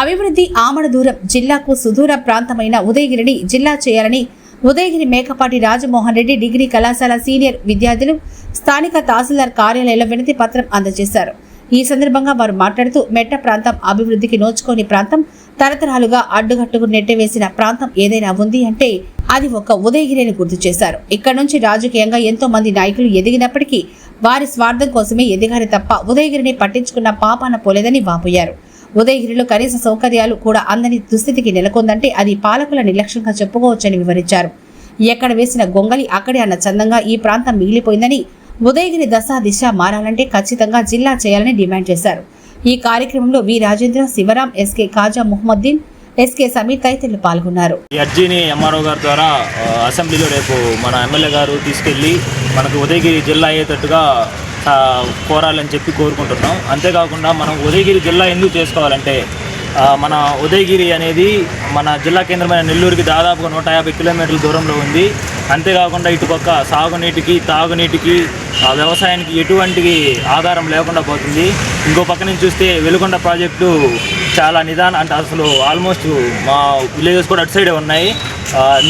అభివృద్ధి ఆమడ దూరం జిల్లాకు సుదూర ప్రాంతమైన ఉదయగిరిని జిల్లా చేయాలని ఉదయగిరి మేకపాటి రాజమోహన్ రెడ్డి డిగ్రీ కళాశాల సీనియర్ విద్యార్థులు స్థానిక తహసీల్దార్ కార్యాలయంలో వినతి పత్రం అందజేశారు. ఈ సందర్భంగా వారు మాట్లాడుతూ మెట్ట ప్రాంతం అభివృద్ధికి నోచుకోని ప్రాంతం తరతరాలుగా అడ్డుగట్టుకు నెట్టివేసిన ప్రాంతం ఏదైనా ఉంది అంటే అది ఒక ఉదయగిరి అని గుర్తు చేశారు. ఇక్కడ నుంచి రాజకీయంగా ఎంతో మంది నాయకులు ఎదిగినప్పటికీ వారి స్వార్థం కోసమే ఎదిగారు తప్ప ఉదయగిరిని పట్టించుకున్న పాపాన పోలేదని వాపోయారు. ఉదయగిరిలో కనీస సౌకర్యాలు కూడా అందని దుస్థితికి నెలకొందంటే అది పాలకుల నిర్లక్ష్యంగా చెప్పుకోవచ్చని వివరించారు. ఎక్కడ వేసిన గొంగలి అక్కడే అన్న చందంగా ఈ ప్రాంతం మిగిలిపోయిందని ఉదయగిరి దశ దిశ మారాలంటే ఖచ్చితంగా జిల్లా చేయాలని డిమాండ్ చేశారు. ఈ కార్యక్రమంలో V. Rajendra Sivaram SK Khaja Muhammaddin SK Sameer తదితరులు పాల్గొన్నారు. ఈ అర్జీని ఎంఆర్ఓ గారి ద్వారా అసెంబ్లీలో రేపు మన ఎమ్మెల్యే గారు తీసుకెళ్ళి మనకు ఉదయగిరి జిల్లా అయ్యేటట్టుగా కోరాలని చెప్పి కోరుకుంటున్నాం. అంతేకాకుండా మనం ఉదయగిరి జిల్లా ఎందుకు చేసుకోవాలంటే మన ఉదయగిరి అనేది మన జిల్లా కేంద్రమైన నెల్లూరుకి దాదాపుగా నూట యాభై కిలోమీటర్ల దూరంలో ఉంది. అంతేకాకుండా ఇటుపక్క సాగునీటికి తాగునీటికి వ్యవసాయానికి ఎటువంటి ఆధారం లేకుండా పోతుంది. ఇంకో పక్క నుంచి చూస్తే వెలుగొండ ప్రాజెక్టు చాలా నిదానం అంటే అసలు ఆల్మోస్ట్ మా విలేజెస్ కూడా అటు సైడే ఉన్నాయి.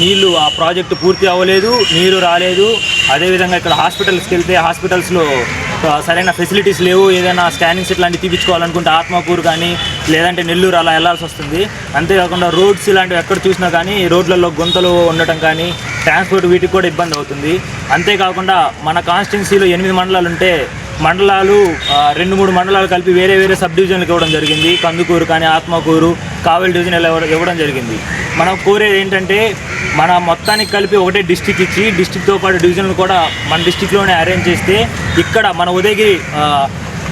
నీళ్ళు ఆ ప్రాజెక్టు పూర్తి అవ్వలేదు నీరు రాలేదు. అదేవిధంగా ఇక్కడ హాస్పిటల్స్కి వెళ్తే హాస్పిటల్స్లో సరైన ఫెసిలిటీస్ లేవు ఏదైనా స్కానింగ్స్ ఇట్లాంటివి తీపించుకోవాలనుకుంటే ఆత్మకూరు కానీ లేదంటే నెల్లూరు అలా వెళ్ళాల్సి వస్తుంది. అంతేకాకుండా రోడ్స్ ఇలాంటివి ఎక్కడ చూసినా కానీ రోడ్లలో గుంతలు ఉండటం కానీ ట్రాన్స్పోర్ట్ వీటికి కూడా ఇబ్బంది అవుతుంది. అంతేకాకుండా మన కాన్స్టిట్యున్సీలో ఎనిమిది మండలాలు ఉంటే మండలాలు రెండు మూడు మండలాలు కలిపి వేరే వేరే సబ్ డివిజన్లకు ఇవ్వడం జరిగింది. కందుకూరు కానీ ఆత్మకూరు కావలి డివిజన్ ఇలా ఇవ్వడం- జరిగింది. మనం కోరేది ఏంటంటే మన మొత్తానికి కలిపి ఒకటే డిస్టిక్ ఇచ్చి డిస్టిక్తో పాటు డివిజన్లు కూడా మన డిస్టిక్లోనే అరేంజ్ చేస్తే ఇక్కడ మన ఉదయగిరి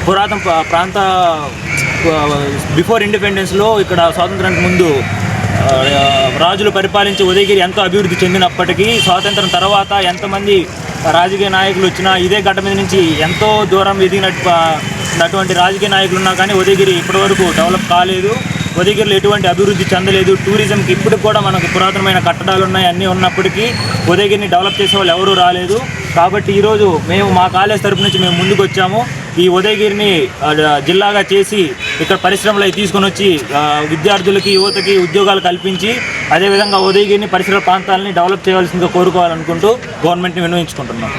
పురాతన ప్రాంత బిఫోర్ ఇండిపెండెన్స్లో ఇక్కడ స్వాతంత్రానికి ముందు రాజులు పరిపాలించే ఉదయగిరి ఎంతో అభివృద్ధి చెందినప్పటికీ స్వాతంత్రం తర్వాత ఎంతమంది రాజకీయ నాయకులు వచ్చినా ఇదే గడ్డ మీద నుంచి ఎంతో దూరం ఎదిగినటువంటి రాజకీయ నాయకులు ఉన్నా కానీ ఉదయగిరి ఇప్పటివరకు డెవలప్ కాలేదు. ఉదయగిరిలో ఎటువంటి అభివృద్ధి చెందలేదు. టూరిజంకి ఇప్పుడు కూడా మనకు పురాతనమైన కట్టడాలు ఉన్నాయి. అన్నీ ఉన్నప్పటికీ ఉదయగిరిని డెవలప్ చేసే వాళ్ళు ఎవరూ రాలేదు. కాబట్టి ఈరోజు మేము మా కాలేజ్ తరపు నుంచి మేము ముందుకు వచ్చాము ఈ ఉదయగిరిని జిల్లాగా చేసి ఇక్కడ పరిశ్రమలు అవి తీసుకొని వచ్చి విద్యార్థులకి యువతకి ఉద్యోగాలు కల్పించి అదేవిధంగా ఉదయగిరిని పరిసర ప్రాంతాలని డెవలప్ చేయాల్సిందిగా కోరుకోవాలనుకుంటూ గవర్నమెంట్ని వినియోగించుకుంటున్నాం